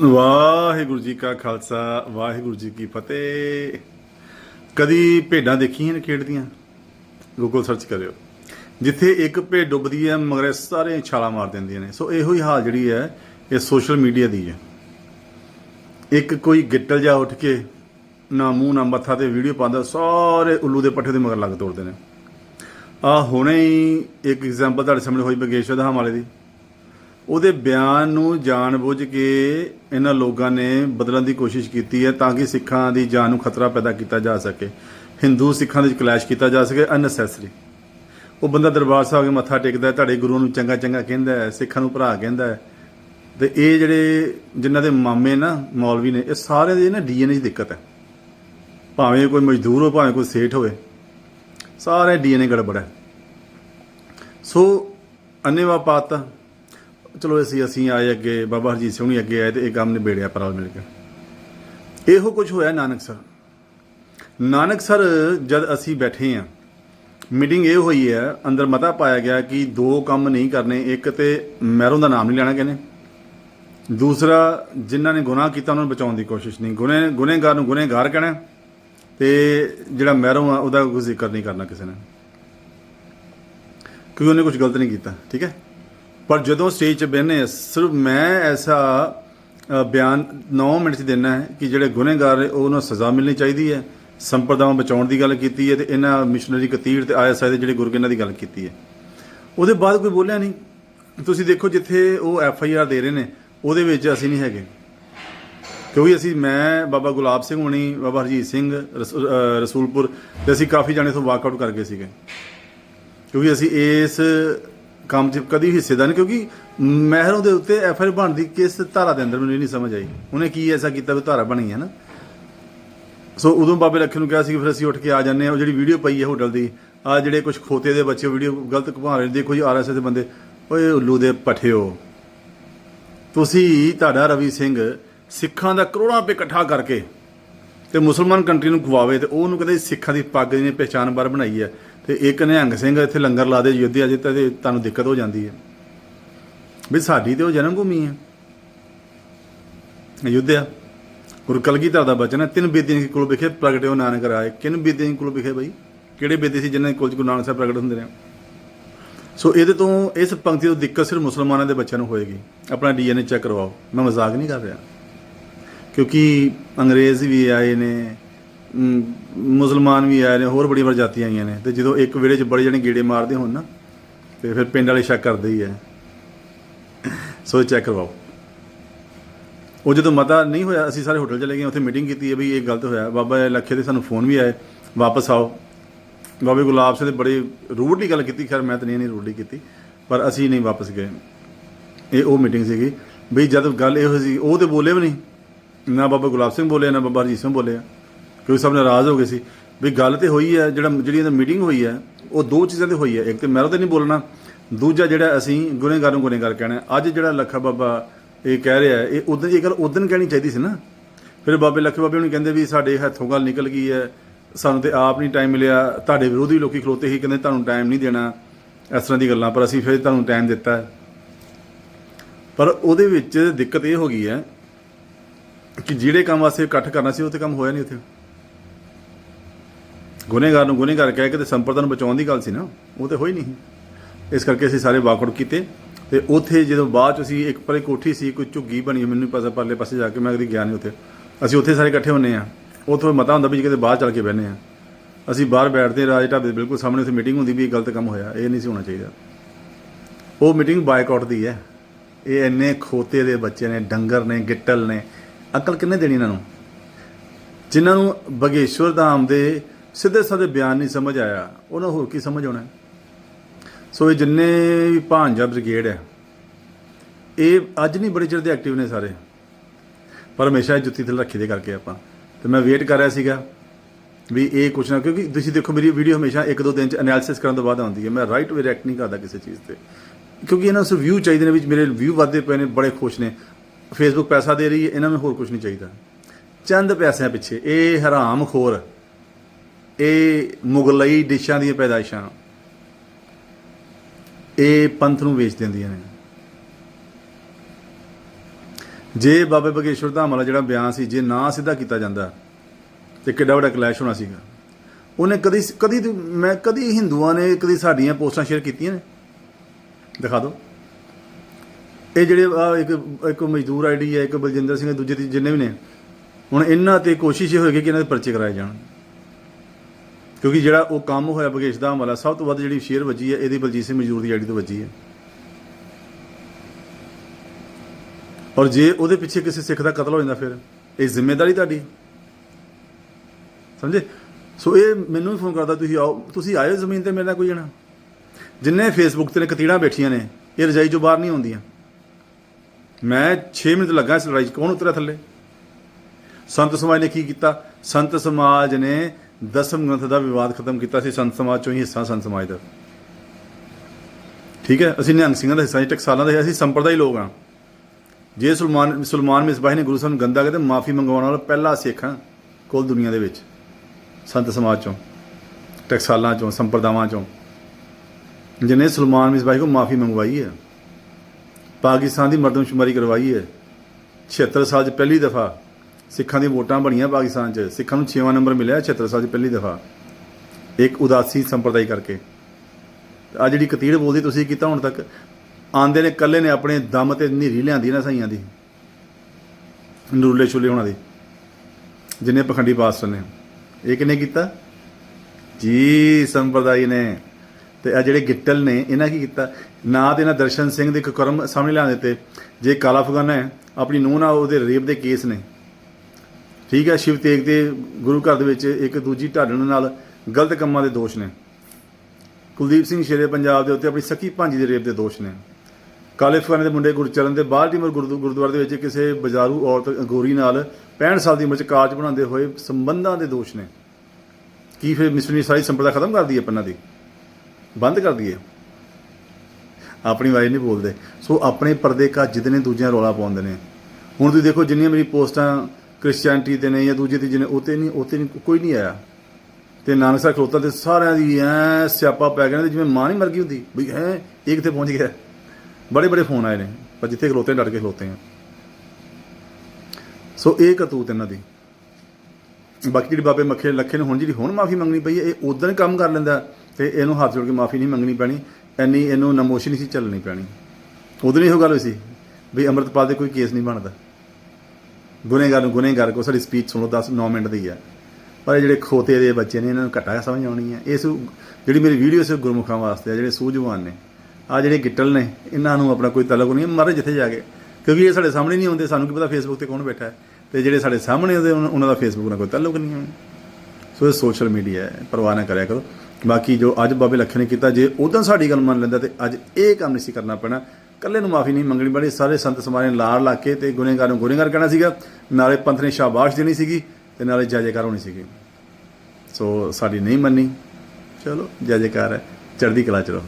ਵਾਹਿਗੁਰੂ ਜੀ ਕਾ ਖਾਲਸਾ, ਵਾਹਿਗੁਰੂ ਜੀ ਕੀ ਫਤਿਹ। ਕਦੀ ਭੇਡਾਂ ਦੇਖੀਆਂ ਨੇ ਖੇਡਦੀਆਂ ਗੂਗਲ ਸਰਚ ਕਰਿਓ। ਜਿੱਥੇ ਇੱਕ ਭੇਡ ਡੁੱਬਦੀ ਹੈ, ਮਗਰ ਸਾਰੇ ਛਾਲਾ ਮਾਰ ਦਿੰਦੀਆਂ ਨੇ। ਸੋ ਇਹੋ ਹੀ ਹਾਲ ਜਿਹੜੀ ਹੈ, ਇਹ ਸੋਸ਼ਲ ਮੀਡੀਆ ਦੀ ਹੈ। ਇੱਕ ਕੋਈ ਗਿੱਟਲ ਜਾ ਉੱਠ ਕੇ ਨਾ ਮੂੰਹ, ਨਾ ਮੱਥਾ ਤੇ ਵੀਡੀਓ ਪਾਉਂਦਾ, ਸਾਰੇ ਉੱਲੂ ਦੇ ਪੱਠੇ ਦੇ ਮਗਰ ਲੱਗ ਤੋੜਦੇ ਨੇ। ਆ ਹੁਣੇ ਹੀ ਇੱਕ ਐਗਜ਼ਾਮਪਲ ਤੁਹਾਡੇ ਸਾਹਮਣੇ ਹੋਈ ਬਗੇਸ਼ਵਰ ਧਾਮ ਵਾਲੇ ਦੀ। ਉਹਦੇ ਬਿਆਨ ਨੂੰ ਜਾਣਬੁੱਝ ਕੇ ਇਹਨਾਂ ਲੋਕਾਂ ਨੇ ਬਦਲਣ ਦੀ ਕੋਸ਼ਿਸ਼ ਕੀਤੀ ਹੈ ਤਾਂ ਕਿ ਸਿੱਖਾਂ ਦੀ ਜਾਨ ਨੂੰ ਖਤਰਾ ਪੈਦਾ ਕੀਤਾ ਜਾ ਸਕੇ। ਹਿੰਦੂ ਸਿੱਖਾਂ ਦੇ ਵਿੱਚ ਕਲੈਸ਼ ਕੀਤਾ ਜਾ ਸਕੇ ਅਨਨੈਸੈਸਰੀ ਉਹ ਬੰਦਾ ਦਰਬਾਰ ਸਾਹਿਬ ਆ ਮੱਥਾ ਟੇਕਦਾ ਹੈ, ਤੁਹਾਡੇ ਗੁਰੂ ਨੂੰ ਚੰਗਾ ਚੰਗਾ ਕਹਿੰਦਾ ਹੈ, ਸਿੱਖਾਂ ਨੂੰ ਭਰਾ ਕਹਿੰਦਾ ਹੈ। ਤੇ ਇਹ ਜਿਹੜੇ ਜਿਨ੍ਹਾਂ ਦੇ ਮਾਮੇ ਨਾ, ਮੌਲਵੀ ਨੇ, ਇਹ ਸਾਰੇ ਦੇ ਨਾ ਡੀਐਨਏ 'ਚ ਦਿੱਕਤ ਹੈ। ਭਾਵੇਂ ਕੋਈ ਮਜ਼ਦੂਰ ਹੋ ਭਾਵੇਂ ਕੋਈ ਸੇਠ ਹੋਵੇ ਸਾਰੇ ਡੀਐਨਏ ਗੜਬੜ ਹੈ। ਸੋ ਅੰਨੇਵਾ ਪਾਤਾ। ਚਲੋ ਅਸੀਂ ਅਸੀਂ ਆਏ ਅੱਗੇ, ਬਾਬਾ ਹਰਜੀਤ ਸਿੰਘ ਹੁਣੀ ਅੱਗੇ ਆਏ ਤੇ ਇਹ ਕੰਮ ਨਿਬੇੜਿਆ ਪਰਾਲ ਮਿਲ ਕੇ। ਇਹੋ ਕੁਝ ਹੋਇਆ ਨਾਨਕ ਸਰ। ਨਾਨਕ ਸਰ ਜਦ ਅਸੀਂ ਬੈਠੇ ਆ ਮੀਟਿੰਗ ਇਹ ਹੋਈ ਹੈ, ਅੰਦਰ ਮਤਾ ਪਾਇਆ ਗਿਆ ਕਿ ਦੋ ਕੰਮ ਨਹੀਂ ਕਰਨੇ, ਇੱਕ ਤੇ ਮਹਿਰੋਂ ਦਾ ਨਾਮ ਨਹੀਂ ਲੈਣਾ ਕਹਿੰਦੇ ਦੂਸਰਾ, ਜਿਨ੍ਹਾਂ ਨੇ ਗੁਨਾਹ ਕੀਤਾ ਉਹਨਾਂ ਨੂੰ ਬਚਾਉਣ ਦੀ ਕੋਸ਼ਿਸ਼ ਨਹੀਂ। ਗੁਨੇ, ਗੁਨੇਗਾਰ ਨੂੰ ਗੁਨੇਗਾਰ ਕਹਿਣਾ ਤੇ ਜਿਹੜਾ ਮਹਿਰੋਂ ਆ, ਉਹਦਾ ਕੋਈ ਜ਼ਿਕਰ ਨਹੀਂ ਕਰਨਾ ਕਿਸੇ ਨੇ। ਕਿਉਂਕਿ ਉਹਨੇ ਕੁਝ ਗਲਤ ਨਹੀਂ ਕੀਤਾ, ਠੀਕ ਹੈ? ਪਰ ਜਦੋਂ ਸਟੇਜ 'ਚ ਬਹਿਨੇ ਸਿਰਫ ਮੈਂ ਐਸਾ ਬਿਆਨ 9 ਮਿੰਟ 'ਚ ਦੇਣਾ ਹੈ ਕਿ ਜਿਹੜੇ ਗੁਨੇਗਾਰ ਨੇ, ਉਹਨਾਂ ਨੂੰ ਸਜ਼ਾ ਮਿਲਣੀ ਚਾਹੀਦੀ ਹੈ, ਸੰਪਰਦਾਵਾਂ ਬਚਾਉਣ ਦੀ ਗੱਲ ਕੀਤੀ ਹੈ ਤੇ ਇਹਨਾਂ ਮਿਸ਼ਨਰੀ ਕਤੀੜ ਤੇ ਆਈਐਸਆਈ ਦੇ ਜਿਹੜੇ ਗੁਰਗਿਨਾਂ ਦੀ ਗੱਲ ਕੀਤੀ ਹੈ। ਉਹਦੇ ਬਾਅਦ ਕੋਈ ਬੋਲਿਆ ਨਹੀਂ। ਤੁਸੀਂ ਦੇਖੋ ਜਿੱਥੇ ਉਹ ਐਫ ਆਈ ਆਰ ਦੇ ਰਹੇ ਨੇ, ਉਹਦੇ ਵਿੱਚ ਅਸੀਂ ਨਹੀਂ ਹੈਗੇ। ਕਿਉਂਕਿ ਅਸੀਂ, ਮੈਂ, ਬਾਬਾ ਗੁਲਾਬ ਸਿੰਘ ਹੋਣੀ, ਬਾਬਾ ਹਰਜੀਤ ਸਿੰਘ, ਰਸ- ਰਸੂਲਪੁਰ, ਤੇ ਅਸੀਂ ਕਾਫੀ ਜਾਣੇ ਤੋਂ ਵਾਕਆਊਟ ਕਰ ਗਏ ਸੀਗੇ। ਕਿਉਂਕਿ ਅਸੀਂ ਇਸ ਕੰਮ 'ਚ ਕਦੀ ਹਿੱਸੇਦਾਰ ਨਹੀਂ, ਕਿਉਂਕਿ ਮਹਿਰੋਂ ਦੇ ਉੱਤੇ ਐਫ ਆਈ ਆਰ ਬਣਦੀ ਕਿਸ ਧਾਰਾ ਦੇ ਅੰਦਰ ਮੈਨੂੰ ਇਹ ਨਹੀਂ ਸਮਝ ਆਈ। ਉਹਨੇ ਕੀ ਐਸਾ ਕੀਤਾ ਵੀ ਧਾਰਾ ਬਣੀ ਹੈ ਨਾ? ਸੋ ਉਦੋਂ ਬਾਬੇ ਲੱਖੇ ਨੂੰ ਕਿਹਾ ਸੀ ਕਿ ਫਿਰ ਅਸੀਂ ਉੱਠ ਕੇ ਆ ਜਾਂਦੇ ਹਾਂ। ਉਹ ਜਿਹੜੀ ਵੀਡੀਓ ਪਈ ਹੈ ਹੋਟਲ ਦੀ, ਆ ਜਿਹੜੇ ਕੁਝ ਖੋਤੇ ਦੇ ਬੱਚੇ ਵੀਡੀਓ ਗਲਤ ਘੁਮਾ ਰਹੇ ਨੇ, ਦੇਖੋ ਜੀ ਆਰਐਸਐਸ ਦੇ ਬੰਦੇ। ਓਏ ਉੱਲੂ ਦੇ ਪਠਿਓ, ਤੁਸੀਂ ਤੁਹਾਡਾ ਰਵੀ ਸਿੰਘ ਸਿੱਖਾਂ ਦਾ ਕਰੋੜਾਂ ਰੁਪਏ ਇਕੱਠਾ ਕਰਕੇ ਤੇ ਮੁਸਲਮਾਨ ਕੰਟਰੀ ਨੂੰ ਖਵਾਵੇ ਤੇ ਉਹਨੂੰ ਕਹਿੰਦੇ ਸਿੱਖਾਂ ਦੀ ਪੱਗ ਨੇ ਪਹਿਚਾਨ ਬਾਰ ਬਣਾਈ ਹੈ। ਤੇ ਇੱਕ ਨਿਹੰਗ ਸਿੰਘ ਇੱਥੇ ਲੰਗਰ ਲਾ ਦੇ ਯੁੱਧਿਆ ਜਿੱਤੇ ਤੇ ਤੁਹਾਨੂੰ ਦਿੱਕਤ ਹੋ ਜਾਂਦੀ ਹੈ। ਵੀ ਸਾਡੀ ਤੇ ਉਹ ਜਨਮ ਭੂਮੀ ਹੈ। ਅਯੁੱਧਿਆ, ਗੁਰੂ ਕਲਗੀਧਰ ਦਾ ਬਚਨ ਹੈ, ਤਿੰਨ ਬੇਦੀਆਂ ਦੇ ਕੋਲ ਵਿਖੇ ਪ੍ਰਗਟਿਓ ਨਾਨਕ ਰਾਏ। ਕਿੰਨ ਬੇਦੀਆਂ ਦੇ ਕੋਲ ਵਿਖੇ ਬਈ? ਕਿਹੜੇ ਬੇਦੀ ਸੀ ਜਿਨ੍ਹਾਂ ਦੇ ਕੋਲ ਗੁਰੂ ਨਾਨਕ ਸਾਹਿਬ ਪ੍ਰਗਟ ਹੁੰਦੇ ਨੇ? ਸੋ ਇਹਦੇ ਤੋਂ ਇਸ ਪੰਕਤੀ ਤੋਂ ਦਿੱਕਤ ਸਿਰਫ ਮੁਸਲਮਾਨਾਂ ਦੇ ਬੱਚਿਆਂ ਨੂੰ ਹੋਏਗੀ। ਆਪਣਾ ਡੀਐਨਏ ਚੈੱਕ ਕਰਵਾਓ। ਮੈਂ ਮਜ਼ਾਕ ਨਹੀਂ ਕਰ ਰਿਹਾ। ਕਿਉਂਕਿ ਅੰਗਰੇਜ਼ ਵੀ ਆਏ ਨੇ ਮੁਸਲਮਾਨ ਵੀ ਆਏ ਨੇ, ਹੋਰ ਬੜੀ ਬੜੀ ਜਾਤੀਆਂ ਆਈਆਂ ਨੇ। ਤੇ ਜਦੋਂ ਇੱਕ ਵਿੜੇ 'ਚ ਬੜੇ ਜਣੇ ਗੇੜੇ ਮਾਰਦੇ ਹੋਣ ਨਾ, ਤੇ ਫਿਰ ਪਿੰਡ ਵਾਲੇ ਸ਼ੱਕ ਕਰਦੇ ਹੀ ਹੈ ਸੋ ਚੈੱਕ ਕਰਵਾਓ। ਉਹ ਜਦੋਂ ਮਤਾ ਨਹੀਂ ਹੋਇਆ, ਅਸੀਂ ਸਾਰੇ ਹੋਟਲ ਚਲੇ ਗਏ, ਉੱਥੇ ਮੀਟਿੰਗ ਕੀਤੀ ਹੈ ਵੀ ਇਹ ਗਲਤ ਹੋਇਆ। ਬਾਬਾ ਲੱਖੇ ਦੇ ਸਾਨੂੰ ਫੋਨ ਵੀ ਆਏ, ਵਾਪਸ ਆਓ। ਬਾਬੇ ਗੁਲਾਬ ਸਿੰਘ ਦੇ ਬੜੀ ਰੂਡਲੀ ਗੱਲ ਕੀਤੀ, ਖੈਰ ਮੈਂ ਤਾਂ ਨਹੀਂ ਨਹੀਂ ਰੂਡਲੀ ਕੀਤੀ, ਪਰ ਅਸੀਂ ਨਹੀਂ ਵਾਪਸ ਗਏ। ਇਹ ਉਹ ਮੀਟਿੰਗ ਸੀਗੀ। ਵੀ ਜਦ ਗੱਲ ਇਹੋ ਸੀ ਉਹ ਤੇ ਬੋਲੇ ਵੀ ਨਹੀਂ। ਨਾ ਬਾਬਾ ਗੁਲਾਬ ਸਿੰਘ ਬੋਲੇ, ਨਾ ਬਾਬਾ ਹਰਜੀਤ ਸਿੰਘ ਬੋਲੇ ਕਿਉਂਕਿ ਸਭ ਨਾਰਾਜ਼ ਹੋ ਗਏ ਸੀ। ਵੀ ਗੱਲ ਤੇ ਹੋਈ ਹੈ, ਜਿਹੜਾ ਜਿਹੜੀ ਇਹਦਾ ਮੀਟਿੰਗ ਹੋਈ ਹੈ, ਉਹ ਦੋ ਚੀਜ਼ਾਂ ਤੇ ਹੋਈ ਹੈ। ਇੱਕ ਤੇ ਮੈਂ ਤੇ ਨਹੀਂ ਬੋਲਣਾ, ਦੂਜਾ ਜਿਹੜਾ ਅਸੀਂ ਗੁਨੇਗਾਰ ਨੂੰ ਗੁਨੇਗਾਰ ਕਹਿਣਾ ਅੱਜ ਜਿਹੜਾ ਲੱਖਾ ਬਾਬਾ ਇਹ ਕਹਿ ਰਿਹਾ ਇਹ ਉਦੋਂ ਇਹ ਗੱਲ ਉਦੋਂ ਕਹਿਣੀ ਚਾਹੀਦੀ ਸੀ ਨਾ। ਫਿਰ ਬਾਬੇ ਲੱਖੇ ਬਾਬੇ ਨੂੰ ਕਹਿੰਦੇ ਵੀ ਸਾਡੇ ਹੱਥੋਂ ਗੱਲ ਨਿਕਲ ਗਈ ਹੈ। ਸਾਨੂੰ ਤੇ ਆਪ ਨਹੀਂ ਟਾਈਮ ਮਿਲਿਆ। ਤੁਹਾਡੇ ਵਿਰੋਧੀ ਲੋਕੀ ਖਲੋਤੇ ਸੀ, ਕਹਿੰਦੇ ਤੁਹਾਨੂੰ ਟਾਈਮ ਨਹੀਂ ਦੇਣਾ। ਇਸ ਤਰ੍ਹਾਂ ਦੀ ਗੱਲਾਂ, ਪਰ ਅਸੀਂ ਫਿਰ ਤੁਹਾਨੂੰ ਟਾਈਮ ਦਿੱਤਾ ਪਰ ਉਹਦੇ ਵਿੱਚ ਦਿੱਕਤ ਇਹ ਹੋ ਗਈ ਹੈ ਕਿ ਜਿਹੜੇ ਕੰਮ ਵਾਸਤੇ ਇਕੱਠ ਕਰਨਾ ਸੀ, ਉਹ ਤੇ ਕੰਮ ਹੋਇਆ ਨਹੀਂ ਉੱਥੇ। ਗੁਨੇਗਾਰ ਨੂੰ ਗੁਨੇਗਾਰ ਕਹਿ ਕੇ ਤੇ ਸੰਪਰਦਾ ਨੂੰ ਬਚਾਉਣ ਦੀ ਗੱਲ ਸੀ ਨਾ, ਉਹ ਤੇ ਹੋਈ ਨਹੀਂ। ਇਸ ਕਰਕੇ ਅਸੀਂ ਸਾਰੇ ਵਾਕਆਊਟ ਕੀਤੇ ਤੇ ਉੱਥੇ ਜਦੋਂ ਬਾਅਦ ਚ ਅਸੀਂ ਇੱਕ ਪਰੇ ਕੋਠੀ ਸੀ, ਕੋਈ ਝੁੱਗੀ ਬਣੀ ਮੈਨੂੰ ਨਹੀਂ ਪਤਾ, ਪਰਲੇ ਪਾਸੇ ਜਾ ਕੇ ਮੈਂ ਕਦੀ ਗਿਆ ਨਹੀਂ ਉੱਥੇ। ਅਸੀਂ ਉੱਥੇ ਸਾਰੇ ਇਕੱਠੇ ਹੁੰਨੇ ਆ। ਉੱਥੋਂ ਮਤਾ ਹੁੰਦਾ ਵੀ ਕਿਤੇ ਬਾਹਰ ਚੱਲ ਕੇ ਬਹਿੰਦੇ ਆ। ਅਸੀਂ ਬਾਹਰ ਬੈਠਦੇ ਰਾਜ ਢਾਬੇ ਦੇ ਬਿਲਕੁਲ ਸਾਹਮਣੇ ਉੱਥੇ ਮੀਟਿੰਗ ਹੁੰਦੀ ਵੀ ਇਹ ਗਲਤ ਕੰਮ ਹੋਇਆ, ਇਹ ਨਹੀਂ ਸੀ ਹੋਣਾ ਚਾਹੀਦਾ। ਉਹ ਮੀਟਿੰਗ ਬਾਈਕਾਟ ਦੀ ਹੈ। ਇਹ ਇੰਨੇ ਖੋਤੇ ਦੇ ਬੱਚੇ ਨੇ, ਡੰਗਰ ਨੇ, ਗਿੱਟਲ ਨੇ, ਅਕਲ ਕਿੰਨੇ ਦੇਣੀ ਇਹਨਾਂ ਨੂੰ? ਜਿਨ੍ਹਾਂ ਨੂੰ ਬਗੇਸ਼ਵਰ ਧਾਮ ਦੇ ਸਿੱਧੇ ਸਾਦੇ ਬਿਆਨ ਨਹੀਂ ਸਮਝ ਆਇਆ। ਉਹਨਾਂ ਨੂੰ ਹੋਰ ਕੀ ਸਮਝ ਆਉਣਾ? ਸੋ ਇਹ ਜਿੰਨੇ ਵੀ ਭਾਂਜਾ ਬ੍ਰਿਗੇਡ ਹੈ, ਇਹ ਅੱਜ ਨਹੀਂ ਬੜੇ ਚਿਰ ਦੇ ਐਕਟਿਵ ਨੇ ਸਾਰੇ। ਪਰ ਹਮੇਸ਼ਾ ਇਹ ਜੁੱਤੀ ਥੱਲੇ ਰੱਖੀ ਦੇ ਕਰਕੇ ਆਪਾਂ। ਤੇ ਮੈਂ ਵੇਟ ਕਰ ਰਿਹਾ ਸੀਗਾ ਵੀ ਇਹ ਕੁਛ ਨਾ, ਕਿਉਂਕਿ ਤੁਸੀਂ ਦੇਖੋ, ਮੇਰੀ ਵੀਡੀਓ ਹਮੇਸ਼ਾ ਇੱਕ ਦੋ ਦਿਨ ਚ ਐਨਾਲਿਸਿਸ ਕਰਨ ਤੋਂ ਬਾਅਦ ਆਉਂਦੀ ਹੈ। ਮੈਂ ਰਾਈਟ ਵੇ ਰਿਐਕਟ ਨਹੀਂ ਕਰਦਾ ਕਿਸੇ ਚੀਜ਼ ਤੇ। ਕਿਉਂਕਿ ਇਹਨਾਂ ਨੂੰ ਵਿਊ ਚਾਹੀਦੇ ਨੇ ਵਿੱਚ ਮੇਰੇ ਵਿਊ ਵੱਧਦੇ ਪਏ ਨੇ, ਬੜੇ ਖੁਸ਼ ਨੇ। ਫੇਸਬੁੱਕ ਪੈਸਾ ਦੇ ਰਹੀ ਹੈ, ਇਹਨਾਂ ਨੂੰ ਹੋਰ ਕੁਝ ਨਹੀਂ ਚਾਹੀਦਾ। ਚੰਦ ਪੈਸਿਆਂ ਪਿੱਛੇ, ਇਹ ਹਰਾਮ ਖੋਰ ਇਹ ਮੁਗਲਈ ਡਿਸ਼ਾਂ ਦੀਆਂ ਪੈਦਾਇਸ਼ਾਂ ਇਹ ਪੰਥ ਨੂੰ ਵੇਚ ਦਿੰਦੀਆਂ ਨੇ। ਜੇ ਬਾਬੇ ਬਗੇਸ਼ਵਰ ਧਾਮ ਵਾਲਾ ਜਿਹੜਾ ਬਿਆਨ ਸੀ, ਜੇ ਨਾ ਸਿੱਧਾ ਕੀਤਾ ਜਾਂਦਾ ਤੇ ਕਿੱਡਾ ਵੱਡਾ ਕਲੈਸ਼ ਹੋਣਾ ਸੀਗਾ। ਉਹਨੇ ਕਦੀ ਕਦੀ ਮੈਂ, ਕਦੀ ਹਿੰਦੂਆਂ ਨੇ ਕਦੀ ਸਾਡੀਆਂ ਪੋਸਟਾਂ ਸ਼ੇਅਰ ਕੀਤੀਆਂ ਨੇ? ਦਿਖਾ ਦਿਓ। ਇਹ ਜਿਹੜੇ ਆਹ ਇੱਕ ਇੱਕ ਮਜ਼ਦੂਰ ਆਈਡੀ ਹੈ, ਇੱਕ ਬਲਜਿੰਦਰ ਸਿੰਘ ਦੂਜੇ ਤੀਜੇ ਜਿੰਨੇ ਵੀ ਨੇ, ਹੁਣ ਇਹਨਾਂ ਤੇ ਕੋਸ਼ਿਸ਼ ਇਹ ਹੋਏਗੀ ਕਿ ਇਹਨਾਂ ਦੇ ਪਰਚੇ ਕਰਾਏ ਜਾਣ। ਕਿਉਂਕਿ ਜਿਹੜਾ ਉਹ ਕੰਮ ਹੋਇਆ ਬਗੇਸ਼ ਧਾਮ ਵਾਲਾ, ਸਭ ਤੋਂ ਵੱਧ ਜਿਹੜੀ ਸ਼ੇਅਰ ਵੱਜੀ ਹੈ, ਇਹਦੀ ਬਲਜੀਤ ਸਿੰਘ ਮਜ਼ਦੂਰ ਦੀ ਆਈਡੀ ਤੋਂ ਵੱਜੀ ਹੈ। ਔਰ ਜੇ ਉਹਦੇ ਪਿੱਛੇ ਕਿਸੇ ਸਿੱਖ ਦਾ ਕਤਲ ਹੋ ਜਾਂਦਾ ਫਿਰ, ਇਹ ਜ਼ਿੰਮੇਵਾਰੀ ਤੁਹਾਡੀ। ਸਮਝੇ? ਸੋ ਇਹ ਮੈਨੂੰ ਵੀ ਫੋਨ ਕਰਦਾ, ਤੁਸੀਂ ਆਓ, ਤੁਸੀਂ ਆਇਓ ਜ਼ਮੀਨ ਤੇ ਮੇਰੇ ਨਾਲ ਕੋਈ ਜਣਾ। ਜਿੰਨੇ ਫੇਸਬੁੱਕ ਤੇ ਕਤੀੜਾਂ ਬੈਠੀਆਂ ਨੇ, ਇਹ ਰਜਾਈ ਚੋਂ ਬਾਹਰ ਨਹੀਂ ਆਉਂਦੀਆਂ। ਮੈਂ 6 ਮਿੰਟ ਲੱਗਾ ਇਸ ਲੜਾਈ 'ਚ, ਕੌਣ ਉਤਰਿਆ ਥੱਲੇ? ਸੰਤ ਸਮਾਜ ਨੇ ਕੀ ਕੀਤਾ? ਸੰਤ ਸਮਾਜ ਨੇ ਦਸਮ ਗ੍ਰੰਥ ਦਾ ਵਿਵਾਦ ਖਤਮ ਕੀਤਾ ਸੀ, ਸੰਤ ਸਮਾਜ ਚੋਂ ਹੀ ਹਿੱਸਾ, ਸੰਤ ਸਮਾਜ ਦਾ। ਠੀਕ ਹੈ? ਅਸੀਂ ਨਿਹੰਗ ਸਿੰਘਾਂ ਦਾ ਹਿੱਸਾ ਨਹੀਂ ਟਕਸਾਲਾਂ ਦਾ ਅਸੀਂ ਸੰਪਰਦਾਈ ਲੋਕ ਹਾਂ। ਜੇ ਸੁਲਮਾਨ ਸੁਲਮਾਨ ਮਿਸਬਾਹ ਨੇ ਗੁਰੂ ਸਾਹਿਬ ਨੂੰ ਗੰਦਾ ਕਹਿੰਦੇ ਮਾਫੀ ਮੰਗਵਾਉਣ ਵਾਲਾ ਪਹਿਲਾ ਸਿੱਖ ਹਾਂ ਕੋਲ ਦੁਨੀਆ ਦੇ ਵਿੱਚ, ਸੰਤ ਸਮਾਜ ਚੋਂ, ਟਕਸਾਲਾਂ ਚੋਂ, ਸੰਪਰਦਾਵਾਂ ਚੋਂ। ਜਿਹਨੇ ਸੁਲਮਾਨ ਮਿਸਬਾਹ ਕੋ ਮਾਫੀ ਮੰਗਵਾਈ ਹੈ, ਪਾਕਿਸਤਾਨ ਦੀ ਮਰਦਮਸ਼ੁਮਾਰੀ ਕਰਵਾਈ ਹੈ 76 ਸਾਲ 'ਚ ਪਹਿਲੀ ਦਫਾ ਸਿੱਖਾਂ ਦੀਆਂ ਵੋਟਾਂ ਬਣੀਆਂ ਪਾਕਿਸਤਾਨ 'ਚ। ਸਿੱਖਾਂ ਨੂੰ 6ਵਾਂ ਨੰਬਰ ਮਿਲਿਆ 76 ਸਾਲ 'ਚ ਪਹਿਲੀ ਦਫਾ। ਇੱਕ ਉਦਾਸੀ ਸੰਪਰਦਾਇ ਕਰਕੇ। ਆ ਜਿਹੜੀ ਕਤੀੜ ਬੋਲਦੀ ਤੁਸੀਂ ਕੀਤਾ ਹੁਣ ਤੱਕ, ਆਂਦੇ ਨੇ ਕੱਲੇ ਨੇ ਆਪਣੇ ਦਮ ਤੇ ਨੀਰੀ ਲਿਆਂਦੀ ਨਾ ਸਾਈਆਂ ਦੀ। ਨਰੂਲੇ ਛੁਲੇ ਹੋਣਾ ਦੀ। ਜਿੰਨੇ ਪਖੰਡੀ ਪਾਸਟਰ ਨੇ ਇਹ ਕਿਨੇ ਕੀਤਾ? ਜੀ ਸੰਪਰਦਾਇ ਨੇ। ਤੇ ਆ ਜਿਹੜੇ ਗਿੱਟਲ ਨੇ, ਇਹਨਾਂ ਕੀ ਕੀਤਾ? ਨਾ ਤੇ ਇਹਨਾਂ ਦਰਸ਼ਨ ਸਿੰਘ ਦੇ ਇੱਕ ਕਰਮ ਸਾਹਮਣੇ ਲਿਆ ਦਿੱਤੇ ਜੇ ਕਾਲਾ ਫਗਾਨਾ ਹੈ, ਆਪਣੀ ਨੂੰਹ ਨਾਲ ਉਹਦੇ ਰੇਪ ਦੇ ਕੇਸ ਨੇ। ਠੀਕ ਹੈ, ਸ਼ਿਵ ਤੇਗ ਦੇ ਗੁਰੂ ਘਰ ਦੇ ਵਿੱਚ ਇੱਕ ਦੂਜੀ ਢਾਡਣ ਨਾਲ ਗਲਤ ਕੰਮਾਂ ਦੇ ਦੋਸ਼ ਨੇ। ਕੁਲਦੀਪ ਸਿੰਘ ਸ਼ੇਰੇ ਪੰਜਾਬ ਦੇ ਉੱਤੇ ਆਪਣੀ ਸਕੀ ਭਾਂਜੀ ਦੇ ਰੇਪ ਦੇ ਦੋਸ਼ ਨੇ। ਕਾਲੇ ਫਗਾਨੇ ਦੇ ਮੁੰਡੇ ਗੁਰਚਰਨ ਦੇ ਬਾਲਟਿਮੋਰ ਗੁਰਦੁ- ਗੁਰਦੁਆਰੇ ਦੇ ਵਿੱਚ ਕਿਸੇ ਬਜ਼ਾਰੂ ਔਰਤ ਗੋਰੀ ਨਾਲ 65 ਸਾਲ ਦੀ ਉਮਰ ਚ ਕਾਰਜ ਬਣਾਉਂਦੇ ਹੋਏ ਸੰਬੰਧਾਂ ਦੇ ਦੋਸ਼ ਨੇ। ਕੀ ਫਿਰ ਮਿਸਟਰੀ ਸਾਰੀ ਸੰਪਰਦਾ ਖਤਮ ਕਰ ਦਈਏ ਪੰਨਾ ਦੀ? ਬੰਦ ਕਰ ਦਈਏ ਆਪਣੀ ਵਾਰੀ ਨਹੀਂ ਬੋਲਦੇ। ਸੋ ਆਪਣੇ ਪਰਦੇ ਕਾ ਜਿਦਨੇ ਦੂਜਿਆਂ ਰੋਲਾ ਪਾਉਂਦੇ ਨੇ। ਹੁਣ ਤੁਸੀਂ ਦੇਖੋ ਜਿੰਨੀਆਂ ਮੇਰੀ ਪੋਸਟਾਂ ਕ੍ਰਿਸਚੀਅਨਟੀ ਤੇ ਨੇ ਜਾਂ ਦੂਜੇ ਤੀਜੇ ਨੇ ਉਤੇ ਨਹੀਂ ਉਤੇ ਨਹੀਂ, ਕੋਈ ਨਹੀਂ ਆਇਆ। ਤੇ ਨਾਨਕ ਸਾਹਿਬ ਖਲੋਤਾ ਤੇ ਸਾਰਿਆਂ ਦੀ ਐ ਸਿਆਪਾ ਪੈ ਗਿਆ ਜਿਵੇਂ ਮਾਂ ਨਹੀਂ ਮਰ ਗਈ ਹੁੰਦੀ ਵੀ ਹੈ, ਇਹ ਕਿੱਥੇ ਪਹੁੰਚ ਗਿਆ? ਬੜੇ ਬੜੇ ਫੋਨ ਆਏ ਨੇ, ਪਰ ਜਿੱਥੇ ਖਲੋਤੇ ਡਰ ਕੇ ਖਲੋਤੇ ਆ। ਸੋ ਇਹ ਕਤੂਤ ਇਹਨਾਂ ਦੀ। ਬਾਕੀ ਜਿਹੜੀ ਬਾਬੇ ਮੱਖੇ ਲੱਖੇ ਨੇ, ਹੁਣ ਜਿਹੜੀ ਹੁਣ ਮਾਫੀ ਮੰਗਣੀ ਪਈ ਹੈ, ਇਹ ਉਦੋਂ ਕੰਮ ਕਰ ਲੈਂਦਾ ਤੇ ਇਹਨੂੰ ਹੱਥ ਜੋੜ ਕੇ ਮਾਫੀ ਨਹੀਂ ਮੰਗਣੀ ਪੈਣੀ, ਐਨੀ ਇਹਨੂੰ ਨਮੋਸ਼ੀ ਨਹੀਂ ਸੀ ਚੱਲਣੀ ਪੈਣੀ। ਉਦੋਂ ਇਹੋ ਗੱਲ ਹੋਈ ਸੀ ਵੀ ਅੰਮ੍ਰਿਤਪਾਲ ਦੇ ਕੋਈ ਕੇਸ ਨਹੀਂ ਬਣਦਾ। ਗੁਨੇਗਾਰ ਨੂੰ ਗੁਨੇਗਾਰ ਕੋ, ਸਾਡੀ ਸਪੀਚ ਸੁਣੋ 10 9 ਮਿੰਟ ਦੀ ਹੈ। ਪਰ ਇਹ ਜਿਹੜੇ ਖੋਤੇ ਦੇ ਬੱਚੇ ਨੇ, ਇਹਨਾਂ ਨੂੰ ਘਟਾ ਸਮਝ ਆਉਣੀ ਹੈ। ਇਸ ਜਿਹੜੀ ਮੇਰੀ ਵੀਡੀਓ ਸੀ ਗੁਰਮੁਖਾਂ ਵਾਸਤੇ ਆ, ਜਿਹੜੇ ਸੂਝਵਾਨ ਨੇ। ਆ ਜਿਹੜੇ ਗਿੱਟਲ ਨੇ, ਇਹਨਾਂ ਨੂੰ ਆਪਣਾ ਕੋਈ ਤਲਕ ਨਹੀਂ ਮਾਰੇ ਜਿੱਥੇ ਜਾ ਕੇ। ਕਿਉਂਕਿ ਇਹ ਸਾਡੇ ਸਾਹਮਣੇ ਨਹੀਂ ਆਉਂਦੇ, ਸਾਨੂੰ ਕੀ ਪਤਾ ਫੇਸਬੁੱਕ ਤੇ ਕੌਣ ਬੈਠਾ ਹੈ। ਤੇ ਜਿਹੜੇ ਸਾਡੇ ਸਾਹਮਣੇ ਆਉਂਦੇ, ਉਹਨਾਂ ਦਾ ਫੇਸਬੁੱਕ ਨਾਲ ਕੋਈ ਤਾਲੁਕ ਨਹੀਂ ਹੈ ਸੋ ਇਹ ਸੋਸ਼ਲ ਮੀਡੀਆ ਹੈ, ਪਰਵਾਹ ਨਾ ਕਰਿਆ ਕਰੋ। ਬਾਕੀ ਜੋ ਅੱਜ ਬਾਬੇ ਲੱਖੇ ਨੇ ਕੀਤਾ, ਜੇ ਉਦੋਂ ਸਾਡੀ ਗੱਲ ਮੰਨ ਲੈਂਦਾ, ਤੇ ਅੱਜ ਇਹ ਕੰਮ ਨਹੀਂ ਸੀ ਕਰਨਾ ਪੈਣਾ। ਕੱਲੇ ਨੂੰ ਮਾਫੀ ਨਹੀਂ ਮੰਗਣੀ ਪੈਣੀ। ਸਾਰੇ ਸੰਤ ਸਮਾਜ ਨੇ ਲਾਰ ਲਾ ਕੇ ਤੇ ਗੁਨੇਗਾਰ ਨੂੰ ਗੁਨੇਗਾਰ ਕਹਿਣਾ ਸੀਗਾ। ਨਾਲੇ ਪੰਥ ਨੇ ਸ਼ਾਬਾਸ਼ ਦੇਣੀ ਸੀਗੀ ਤੇ ਨਾਲੇ ਜੈ ਜੈਕਾਰ ਹੋਣੀ ਸੀਗੀ। ਸੋ ਸਾਡੀ ਨਹੀਂ ਮੰਨੀ। ਚਲੋ, ਜੈ ਜੈਕਾਰ ਹੈ। ਚੜ੍ਹਦੀ ਕਲਾ ਚ ਰਹੋ।